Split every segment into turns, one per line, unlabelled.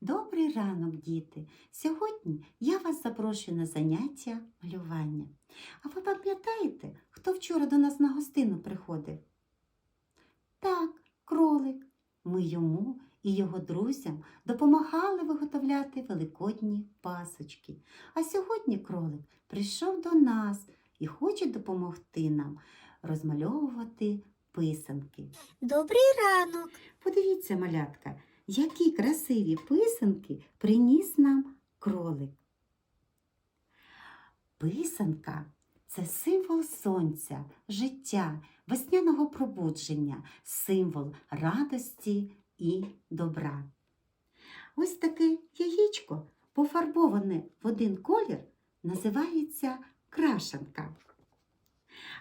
Добрий ранок, діти! Сьогодні я вас запрошую на заняття малювання. А ви пам'ятаєте, хто вчора до нас на гостину приходив? Так, кролик. Ми йому і його друзям допомагали виготовляти великодні пасочки. А сьогодні кролик прийшов до нас і хоче допомогти нам розмальовувати писанки.
Добрий ранок.
Подивіться, малятка, які красиві писанки приніс нам кролик. Писанка це символ сонця, життя, весняного пробудження, символ радості і добра. Ось таке яєчко, пофарбоване в один колір, називається крашанка.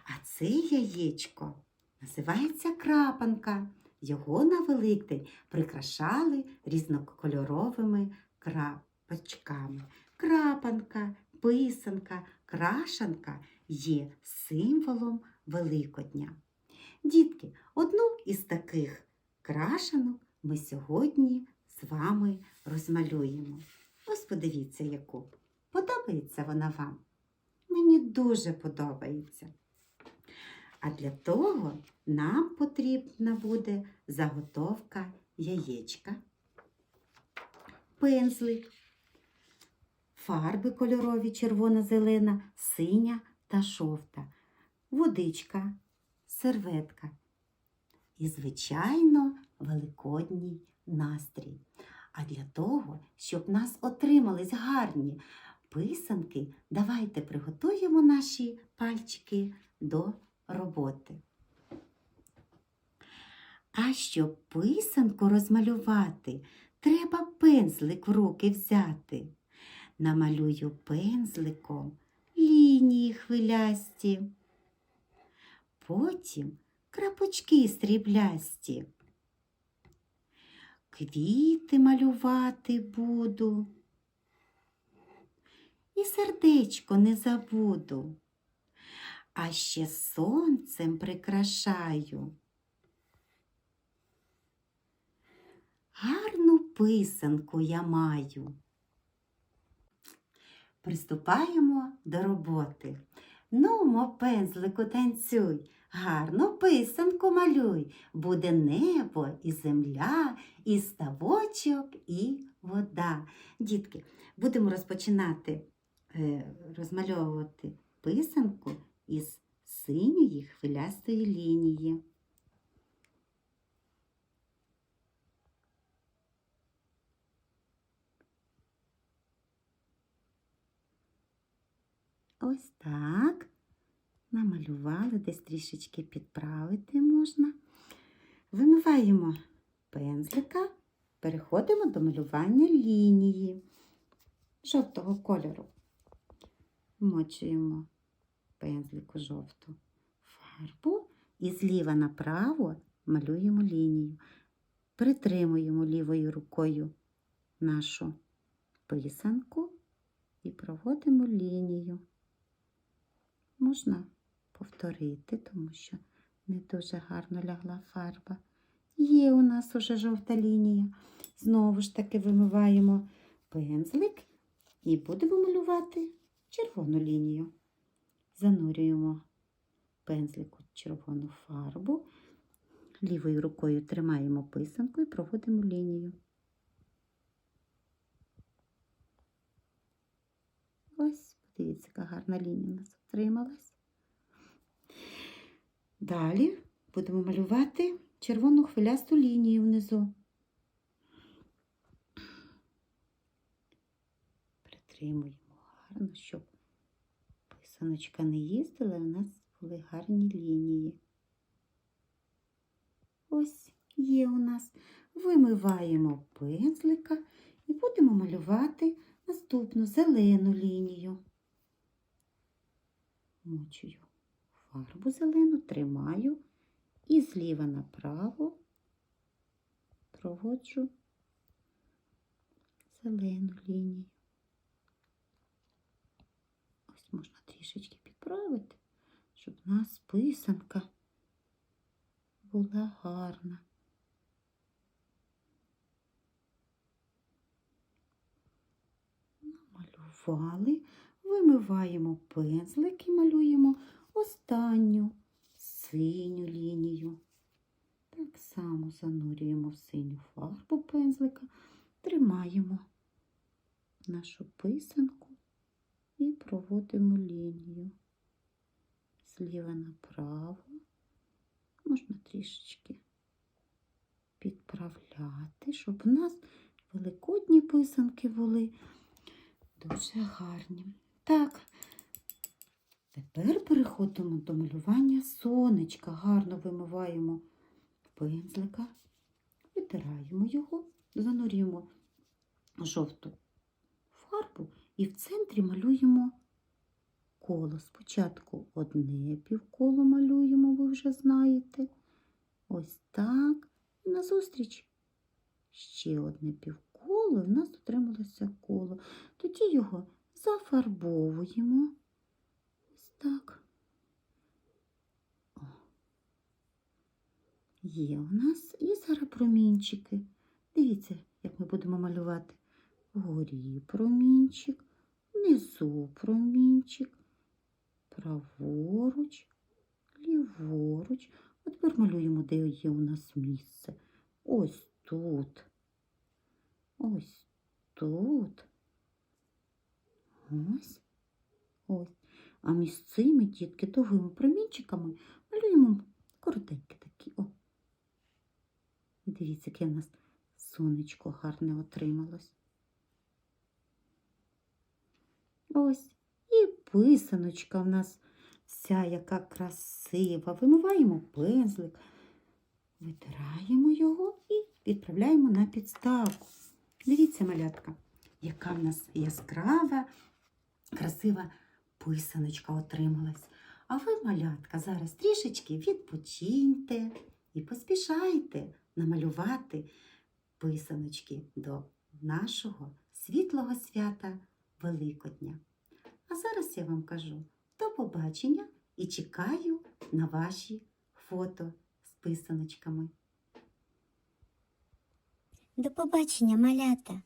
А це яєчко називається крапанка. Його на Великдень прикрашали різнокольоровими крапочками. Крапанка, писанка, крашанка є символом Великодня. Дітки, одну із таких крашанок ми сьогодні з вами розмалюємо. Ось подивіться, яку. Подобається вона вам? Мені дуже подобається. А для того нам потрібна буде заготовка яєчка, пензлик, фарби кольорові червона-зелена, синя та жовта, водичка, серветка і, звичайно, великодній настрій. А для того, щоб нас отримались гарні писанки, давайте приготуємо наші пальчики до роботи. А щоб писанку розмалювати, треба пензлик в руки взяти. Намалюю пензликом лінії хвилясті, потім крапочки сріблясті. Квіти малювати буду. І сердечко не забуду а ще сонцем прикрашаю. Гарну писанку я маю. Приступаємо до роботи. Нумо, пензлику, танцюй, гарну писанку малюй, буде небо і земля, і ставочок, і вода. Дітки, будемо розпочинати е, розмальовувати писанку із синьої хвилястої лінії. Ось так. Намалювали, десь трішечки підправити можна. Вимиваємо пензлика, переходимо до малювання лінії жовтого кольору. Вмочуємо пензлику жовту фарбу і зліва направо малюємо лінію. Притримуємо лівою рукою нашу писанку і проводимо лінію. Можна повторити, тому що не дуже гарно лягла фарба. Є у нас уже жовта лінія. Знову ж таки вимиваємо пензлик і будемо малювати червону лінію занурюємо пензлик у червону фарбу, лівою рукою тримаємо писанку і проводимо лінію. Ось, подивіться, яка гарна лінія у нас отрималась. Далі будемо малювати червону хвилясту лінію внизу. Притримуємо гарно, щоб Сонечка не їздила, у нас були гарні лінії. Ось є у нас. Вимиваємо пензлика і будемо малювати наступну зелену лінію. Мочую фарбу зелену, тримаю і зліва направо проводжу зелену лінію. Ось можна трішечки підправити, щоб у нас писанка була гарна. намалювали, вимиваємо пензлик і малюємо останню синю лінію. Так само занурюємо в синю фарбу пензлика, тримаємо нашу писанку і проводимо лінію зліва направо. Можна трішечки підправляти, щоб у нас великодні писанки були дуже гарні. Так, тепер переходимо до малювання сонечка. Гарно вимиваємо пензлика, витираємо його, занурюємо жовту фарбу і в центрі малюємо коло. Спочатку одне півколо малюємо, ви вже знаєте. Ось так. І назустріч ще одне півколо, і в нас отрималося коло. Тоді його зафарбовуємо. Ось так. О. Є у нас і зараз промінчики. Дивіться, як ми будемо малювати. Вгорі промінчик, внизу промінчик, праворуч, ліворуч. А тепер малюємо, де є у нас місце. Ось тут. Ось тут. Ось. Ось. А між цими дітки довгими промінчиками малюємо коротенькі такі. О. І дивіться, яке в нас сонечко гарне отрималось. Ось. І писаночка в нас вся яка красива. Вимиваємо пензлик, витираємо його і відправляємо на підставку. Дивіться, малятка, яка в нас яскрава, красива писаночка отрималась. А ви, малятка, зараз трішечки відпочиньте і поспішайте намалювати писаночки до нашого світлого свята Великодня. А зараз я вам кажу до побачення і чекаю на ваші фото з писаночками.
До побачення, малята!